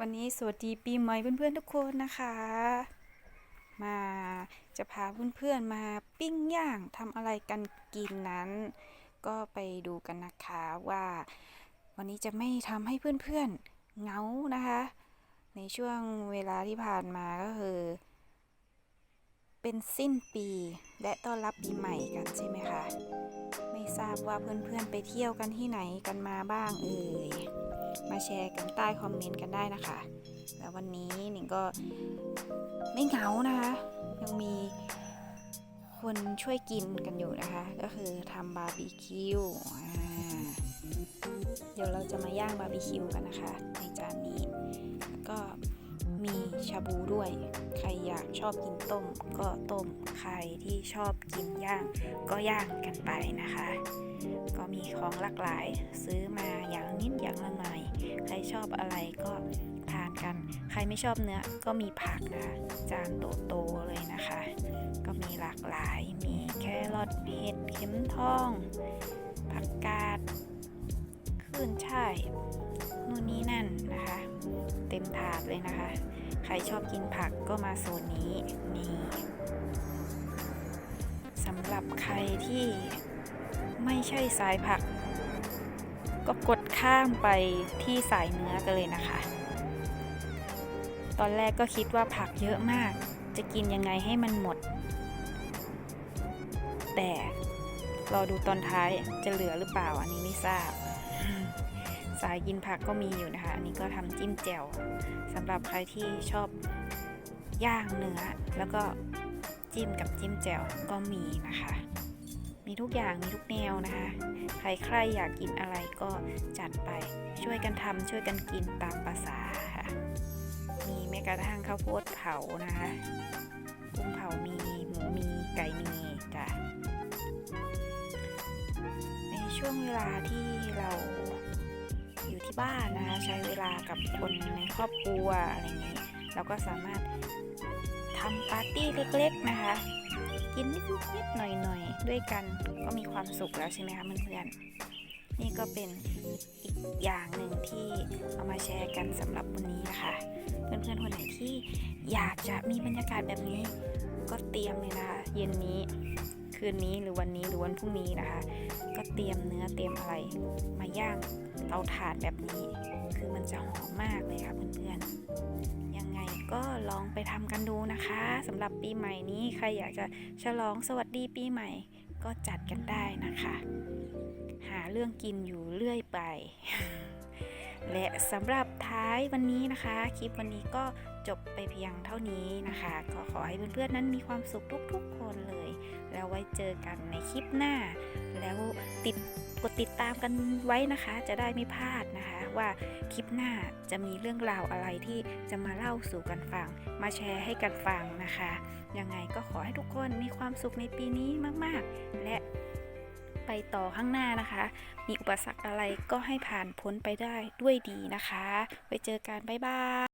วันนี้สวัสดีปีใหม่เพื่อนๆทุกคนนะคะ มาจะพาเพื่อนๆมาปิ้งย่างทำอะไรกันกินนั้น ก็ไปดูกันนะคะว่าวันนี้จะไม่ทำให้เพื่อนๆเหงานะคะ ในช่วงเวลาที่ผ่านมาก็คือ เป็นสิ้นปีและต้อนรับปีใหม่กันใช่ไหมคะ ไม่ทราบว่าเพื่อนๆไปเที่ยวกันที่ไหนกันมาบ้างเอ่ย มาแชร์กันใต้คอมเมนต์กันได้นะคะ แล้ววันนี้หนิงก็ไม่เหงานะคะ ยังมีคนช่วยกินกันอยู่นะคะ ก็คือทำบาร์บีคิวเดี๋ยวเราจะมาย่างบาร์บีคิวกันนะคะ ในจานนี้ ก็มีชาบูด้วย ใครอยากชอบกินต้มก็ต้ม ใครที่ชอบกินย่างก็ย่างกันไปนะคะ ของหลากหลาย ซื้อมาอย่างนิดอย่างละหน่อย ใครชอบอะไรก็ทานกัน ใครไม่ชอบเนื้อก็มีผักนะจานโตๆเลยนะคะ ก็มีหลากหลาย มีแครอทเห็ดเข็มทอง ผักกาดขึ้นช่ายนู่นนี่นั่นนะคะ เต็มถาดเลยนะคะ ใครชอบกินผักก็มาโซนนี้นี่สำหรับใครที่ ไม่ใช่สายผัก ก็กดข้ามไปที่สายเนื้อกันเลยนะคะ ตอนแรกก็คิดว่าผักเยอะมาก จะกินยังไงให้มันหมด แต่รอดูตอนท้ายจะเหลือหรือเปล่าอันนี้ไม่ทราบ สายกินผักก็มีอยู่นะคะ อันนี้ก็ทำจิ้มแจ่วสำหรับใครที่ชอบย่างเนื้อแล้วก็จิ้มกับจิ้มแจ่วก็มีนะคะ มีทุกอย่างมีทุกแนวนะคะ ใครใครอยากกินอะไรก็จัดไปช่วยกันทำช่วยกันกินตามภาษาค่ะ มีแม้กระทั่งข้าวโพดเผานะคะกุ้งเผามีหมูมีไก่มีจ้ะในช่วงเวลาที่เราอยู่ที่บ้านนะคะใช้เวลากับคนในครอบครัวอะไรอย่างนี้เราก็สามารถทำปาร์ตี้เล็กๆนะคะ กินนิดๆหน่อยๆด้วยกันก็มีความสุขแล้วใช่ไหมคะเพื่อนๆนี่ก็เป็นอีกอย่างหนึ่งที่เอามาแชร์กันสำหรับวันนี้นะคะเพื่อนๆคนไหนที่อยากจะมีบรรยากาศแบบนี้ ก็เตรียมเลยนะคะเย็นนี้คืนนี้หรือวันนี้หรือวันพรุ่งนี้นะคะ ก็เตรียมเนื้อเตรียมอะไรมาย่างเตาถ่านแบบนี้ คือมันจะหอมมากเลยค่ะเพื่อนๆ ยังไงก็ลองไปทำกันดูนะคะสำหรับปีใหม่นี้ใครอยากจะฉลองสวัสดีปีใหม่ก็จัดกันได้นะคะ หาเรื่องกินอยู่เรื่อยไป และสำหรับท้ายวันนี้นะคะ คลิปวันนี้ก็จบไปเพียงเท่านี้นะคะ ก็ขอให้เพื่อนๆนั้นมีความสุขทุกๆคนเลย แล้วไว้เจอกันในคลิปหน้า แล้วติด กดติดตามกันไว้นะคะ จะได้ไม่พลาดนะคะ ว่าคลิปหน้าจะมีเรื่องราวอะไรที่จะมาเล่าสู่กันฟัง มาแชร์ให้กันฟังนะคะ ยังไงก็ขอให้ทุกคนมีความสุขในปีนี้มากๆ และไปต่อข้างหน้านะคะ มีอุปสรรคอะไรก็ให้ผ่านพ้นไปได้ด้วยดีนะคะ ไว้เจอกันบ๊ายบาย